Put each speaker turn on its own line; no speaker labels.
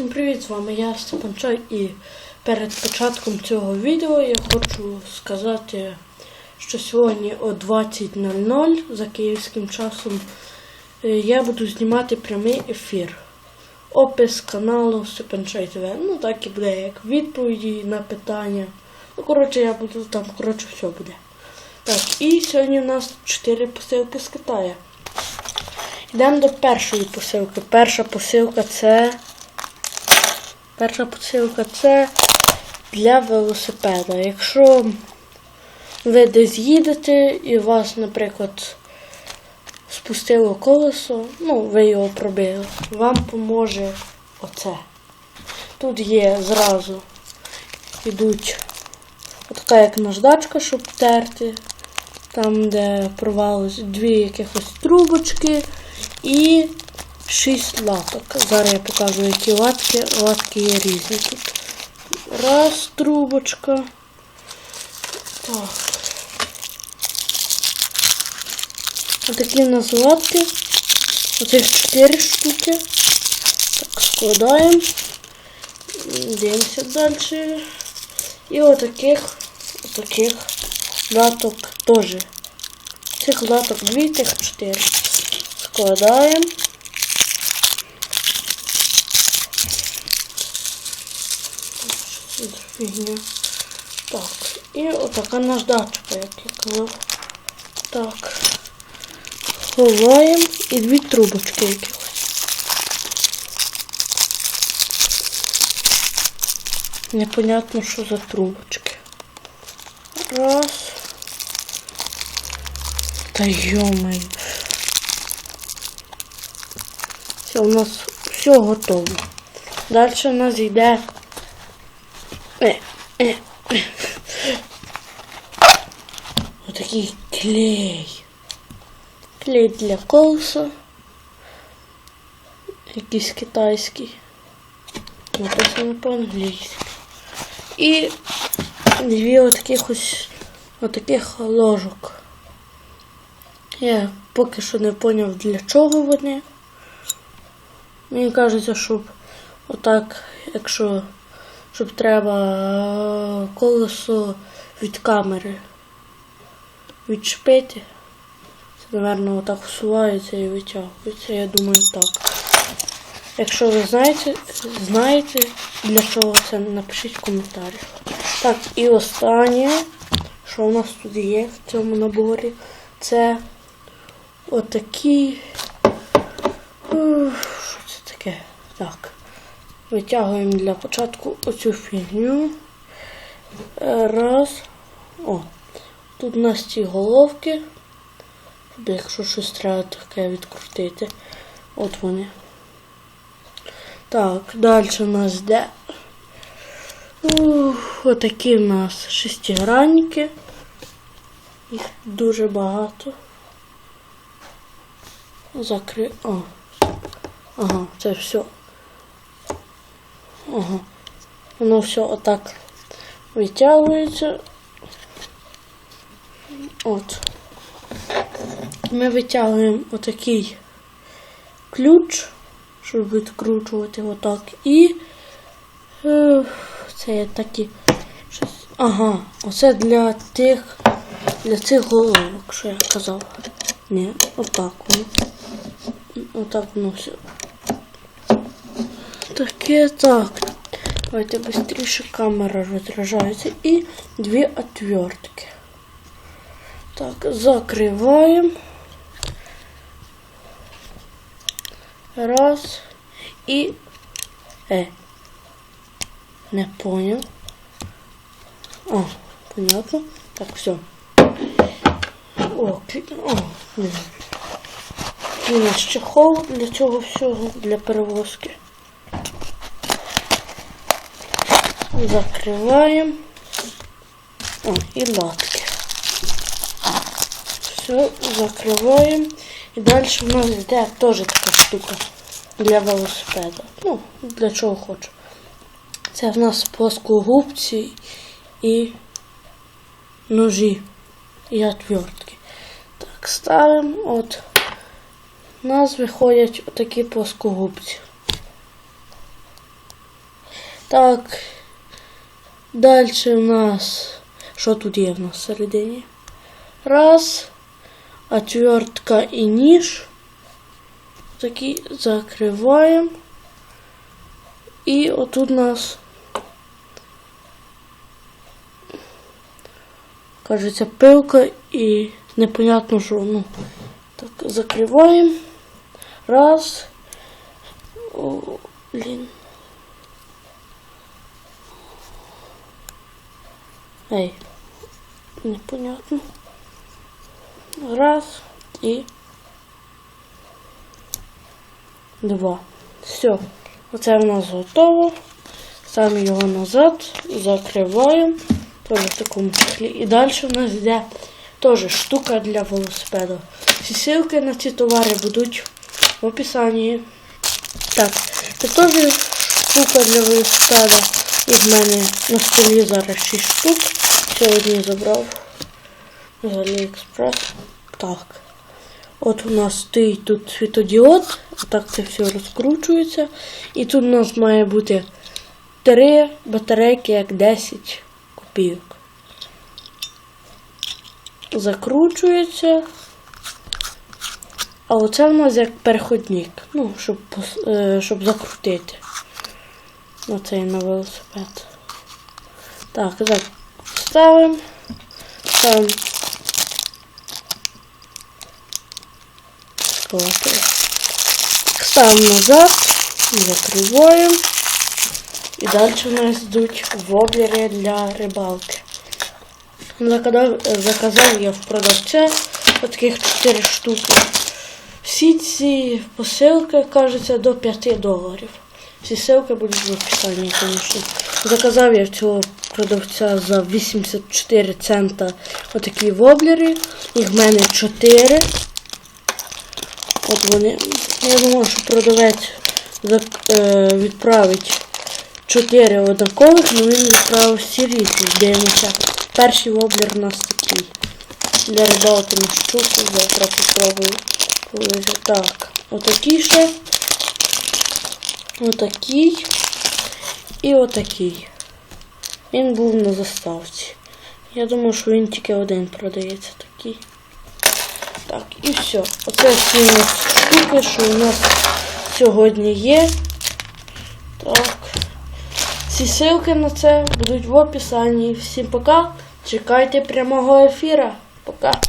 Всім привіт, з вами я Степанчай і перед початком цього відео я хочу сказати, що сьогодні о 20.00 за київським часом е, я буду знімати прямий ефір. Опис каналу Степанчай ТВ. Ну так і буде як відповіді на питання. Ну, коротше, я буду там, коротше, все буде. Так, і сьогодні у нас 4 посилки з Китаю. Йдемо до першої посилки. Перша посилка це. Перша посилка це для велосипеда. Якщо ви десь їдете і у вас, наприклад, спустило колесо, ну, ви його пробили, вам поможе оце. Тут є зразу йдуть така як наждачка, щоб терти. Там, де порвалось дві якихось трубочки і шість латок. Зараз я покажу, які латки. Латки є різні тут. Раз, трубочка. Так. Отакі в нас латки. Оцих чотири штуки. Так, складаємо. Дивимося далі. І отаких, отаких латок теж. Цих латок дві, тих чотири. Складаємо. Фігня? Так, і отака наждачка, як я казав. Так. Ховаємо і дві трубочки якихось. Непонятно, що за трубочки. Раз. Та йомай. Все, у нас все готово. Далі у нас йде. Е. Отакий клей. Клей для колеса. Якийсь китайський. Написано по-англійськи. І дві отаких ось отаких ложок. Я поки що не зрозумів, для чого вони. Мені кажеться, щоб отак, якщо щоб треба е, колесо від камери відчепити. Це, напевно, отак всувається і витягується. Я думаю так. Якщо ви знаєте, знаєте для чого це, напишіть в коментарях. Так, і останнє, що у нас тут є в цьому наборі, це отакі. Що це таке? Так. Витягуємо для початку оцю фігню. Раз. О. Тут у нас ці головки. Якщо щось треба таке відкрутити. От вони. Так, далі у нас йде. Отакі у нас шестигранники. Їх дуже багато. Закри... О. Ага, це все. Ага. Воно все отак витягується. От. Ми витягуємо отакий ключ, щоб відкручувати отак. І е, це є такі. Ага, оце для тих, для цих головок, що я казав. Ні, отак воно. Отак воно все. Таке так. Давайте швидше камера розряджається. І дві отвертки. Так, закриваємо. Раз. І... Е. Не понял. О, понятно. Так, все. О, клі... О, блін. І наш чехол для цього всього, для перевозки. Закриваємо. О, і латки. Все, закриваємо. І далі в нас йде теж така штука для велосипеда. Ну, для чого хочу. Це в нас плоскогубці і ножі і отвертки. Так, ставимо. От. У нас виходять отакі плоскогубці. Так. Далі у нас. Що тут є в нас всередині? Раз. Отвертка і ніж. Такі закриваємо. І отут у нас. Кажеться, пилка і непонятно що. Ну, так, закриваємо. Раз. О, блін. Ей, непонятно. Раз і два. Все. Оце в нас готово. Ставимо його назад, закриваємо. Теж в такому чехлі. І далі в нас йде теж штука для велосипеда. Всі ссылки на ці товари будуть в описанні. Так, це теж штука для велосипеда. І в мене на столі зараз 6 штук. Сьогодні забрав з Аліекспрес. Так. От у нас стоїть тут світодіод. Отак це все розкручується. І тут у нас має бути три батарейки, як 10 копійок. Закручується. А оце в нас як переходник. Ну, щоб, е, щоб закрутити. Оцей на велосипед. Так, так. Ставимо. Ставимо. Ставимо назад. Закриваємо. І далі у нас йдуть воблери для рибалки. Заказав, заказав я в продавця таких 4 штуки. Всі ці посилки, кажеться, до 5 доларів. Всі ссылки будуть в описанні, звісно. Заказав я цього продавця за 84 цента отакі воблери. Їх в мене 4. От вони. Я думав, що продавець е, відправить 4 однакових, але він відправив всі різні. Дивимося. Перший воблер у нас такий. Для рибалки на щуку, завтра попробую. Так, отакий ще. Отакий. І отакий. Він був на заставці. Я думаю, що він тільки один продається такий. Так, і все. Оце всі у штуки, що у нас сьогодні є. Так. Всі ссылки на це будуть в описанні. Всім пока. Чекайте прямого ефіра. Пока.